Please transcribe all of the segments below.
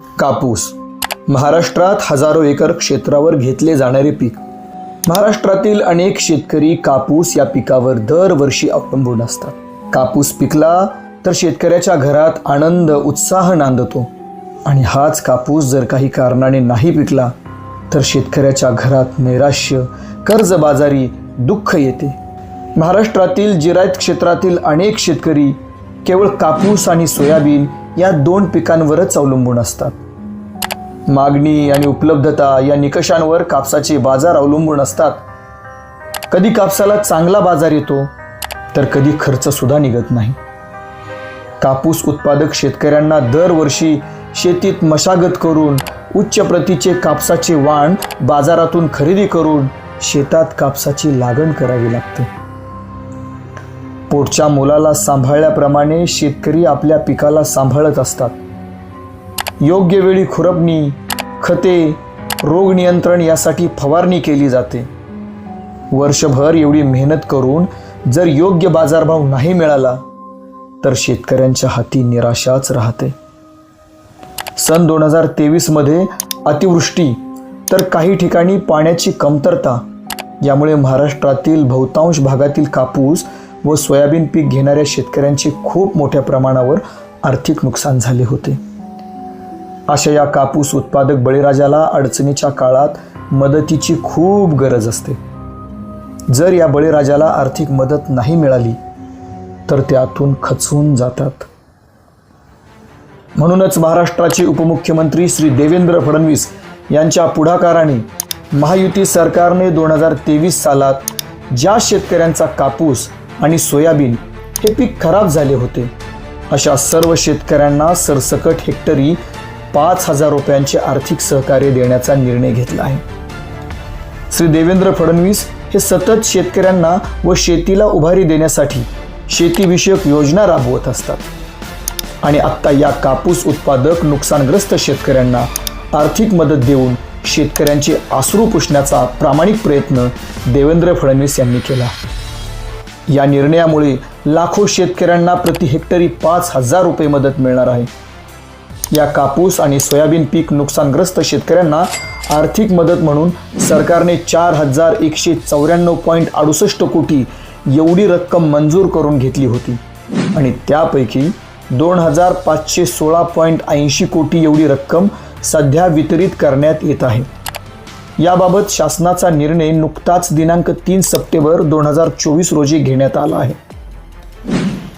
कापूस. महाराष्ट्रात हजारो एकर क्षेत्रावर घेतले जाणारे पीक. महाराष्ट्रातील अनेक शेतकरी कापूस या पिकावर दरवर्षी अवलंबून असतात. कापूस पिकला तर शेतकऱ्याच्या घरात आनंद उत्साह नांदतो. आणि हाच कापूस जर काही कारणाने नाही पिकला तर शेतकऱ्याच्या घरात नैराश्य कर्जबाजारी दुःख येते. महाराष्ट्रातील जिरायत क्षेत्रातील अनेक शेतकरी केवळ कापूस आणि सोयाबीन या दोन पिकांवरच अवलंबून असतात. मागणी आणि उपलब्धता या निकषांवर कापसाचे बाजार अवलंबून असतात. कधी कापसाला चांगला बाजार येतो तर कधी खर्च सुद्धा निघत नाही. कापूस उत्पादक शेतकऱ्यांना दरवर्षी शेतीत मशागत करून उच्च प्रतीचे कापसाचे वाण बाजारातून खरेदी करून शेतात कापसाची लागण करावी लागते. पोटच्या मुलाला सांभाळल्याप्रमाणे शेतकरी आपल्या पिकाला सांभाळत असतात. योग्य वेळी खुरपणी खते रोग नियंत्रण यासाठी फवारणी केली जाते. वर्षभर एवढी मेहनत करून जर योग्य बाजारभाव नाही मिळाला तर शेतकऱ्यांच्या हाती निराशाच राहते. सन दोन हजार तेवीसमध्ये अतिवृष्टी तर काही ठिकाणी पाण्याची कमतरता यामुळे महाराष्ट्रातील बहुतांश भागातील कापूस व सोयाबीन पीक घेणाऱ्या शेतकऱ्यांचे खूप मोठ्या प्रमाणावर आर्थिक नुकसान झाले होते. अशा या कापूस उत्पादक बळीराजाला अडचणीच्या काळात मदतीची खूप गरज असते. जर या बळीराजाला आर्थिक मदत नाही मिळाली तर त्यातून खचून जातात. म्हणूनच महाराष्ट्राचे उपमुख्यमंत्री श्री देवेंद्र फडणवीस यांच्या पुढाकाराने महायुती सरकारने दोन हजार तेवीस सालात ज्या शेतकऱ्यांचा कापूस आणि सोयाबीन हे पीक खराब झाले होते. अशा सर्व शेतकऱ्यांना सरसकट हेक्टरी पाच हजार रुपयांचे आर्थिक सहकार्य देण्याचा निर्णय घेतला आहे. श्री देवेंद्र फडणवीस हे सतत शेतकऱ्यांना व शेतीला उभारी देण्यासाठी शेतीविषयक योजना राबवत असतात. आणि आत्ता या कापूस उत्पादक नुकसानग्रस्त शेतकऱ्यांना आर्थिक मदत देऊन शेतकऱ्यांचे आसरू पुसण्याचा प्रामाणिक प्रयत्न देवेंद्र फडणवीस यांनी केला. या निर्णयामुळे लाखो शेतकऱ्यांना प्रति हेक्टरी पाच हजार रुपये मदत मिळणार आहे. या कापूस आणि सोयाबीन पीक नुकसानग्रस्त शेतकऱ्यांना आर्थिक मदत म्हणून सरकारने चार हजार एकशे चौऱ्याण्णव पॉईंट अडुसष्ट कोटी एवढी रक्कम मंजूर करून घेतली होती. आणि त्यापैकी दोन हजार पाचशे सोळा पॉईंट ऐंशी कोटी एवढी रक्कम सध्या वितरित करण्यात येत आहे. याबाबत शासनाचा निर्णय नुकताच दिनांक तीन सप्टेंबर दोन हजार चोवीस रोजी घेण्यात आला आहे.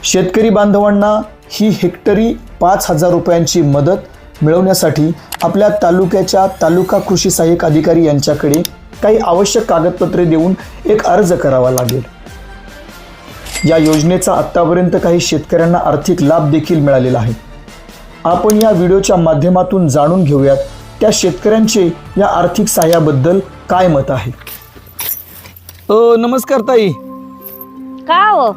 शेतकरी बांधवांना ही हेक्टरी पाच हजार रुपयांची मदत मिळवण्यासाठी आपल्या तालुक्याच्या तालुका कृषी सहाय्यक अधिकारी यांच्याकडे काही आवश्यक कागदपत्रे देऊन एक अर्ज करावा लागेल. या योजनेचा आत्तापर्यंत काही शेतकऱ्यांना आर्थिक लाभ देखील मिळालेला आहे. आपण या व्हिडिओच्या माध्यमातून जाणून घेऊयात त्या शेतकऱ्यांचे या आर्थिक सहाय्याबद्दल काय मत आहे? अ, नमस्कार ताई. का हो?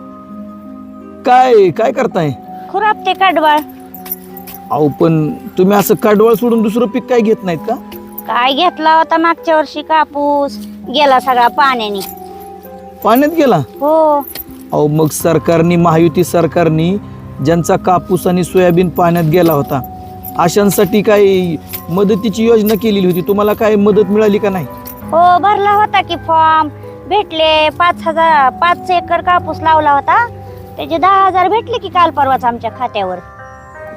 काय काय करताय? खुरापते काडवाळ. अहो पण तुम्ही असं काडवळ सोडून दुसरं पीक काय घेत नाहीत का? काय घेतला होता मागच्या वर्षी कापूस. गेला सगळा पाण्याने. पाण्यात गेला? हो. अहो मग सरकारने महायुती सरकारने ज्यांचा कापूस आणि सोयाबीन पाण्यात गेला होता अशांसाठी काही मदतीची योजना केलेली होती. तुम्हाला काय मदत मिळाली का नाही? हो भरला होता की फॉर्म भेटले पाच हजार पाच एकर कापूस लावला होता. त्याचे दहा हजार भेटले की काल परवाच आमच्या खात्यावर.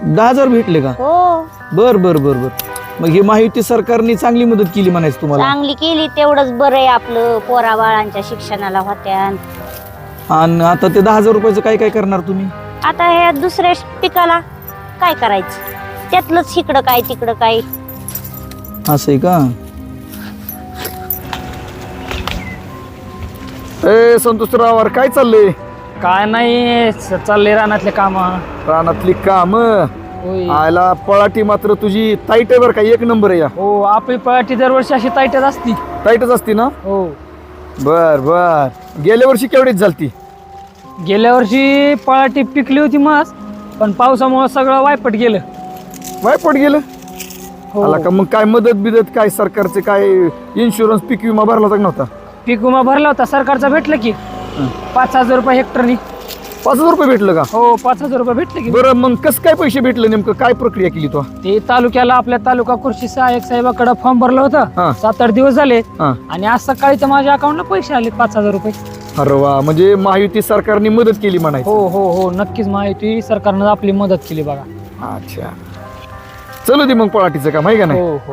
दहा हजार भेटले का? हो. बर बर बर बर. मग हे महायुती सरकारने चांगली मदत केली म्हणायचं तुम्हाला? चांगली केली तेवढंच बरं आहे आपलं. पोरा बाळांच्या शिक्षणाला होत्या. आणि आता ते दहा हजार रुपयाचं काय काय करणार तुम्ही? आता ह्या दुसऱ्या पिकाला काय करायचं? त्यातलंच इकडं काय तिकडं काय? असं आहे का? ए संतोषरावर काय चाललंय? काय नाही स- चालले रानातले काम. रानातली काम? आयला पळाटी मात्र तुझी ताईट आहे बरं का एक नंबर आहे या. हो आपली पळाटी दरवर्षी अशी ताईटच असती. ताईटच असती ना? हो. बर बर. गेल्या वर्षी केवढीच झालती? गेल्या वर्षी पळाटी पिकली होती मस्त पण पावसामुळे सगळं वायपट गेलं. वायपट गेलं? आला का? मग काय मदत बिदत काय? सरकारचे काय इन्शुरन्स पीक विमा भरला होता का नव्हता? पीक विमा भरला होता. सरकारचा भेटलं की. पाच हजार रुपये हेक्टरनी पाच हजार रुपये भेटलं का? हो पाच हजार रुपये भेटले की. बरं मग कसं काय पैसे भेटले नेमकं? काय प्रक्रिया केली तो? ते तालुक्याला आपल्या तालुका कृषी सहाय्यक साहेबाकडे फॉर्म भरला हा. होता सात आठ दिवस झाले. हा. आणि आज सकाळी तर माझ्या अकाउंटला पैसे आले पाच हजार रुपये. अरे वा. म्हणजे महायुती सरकारने मदत केली म्हणायचं. हो हो हो. नक्कीच माहिती सरकारनं आपली मदत केली बघा. अच्छा. चलू दे मग पळाटीचं काम आहे का नाही? हो हो.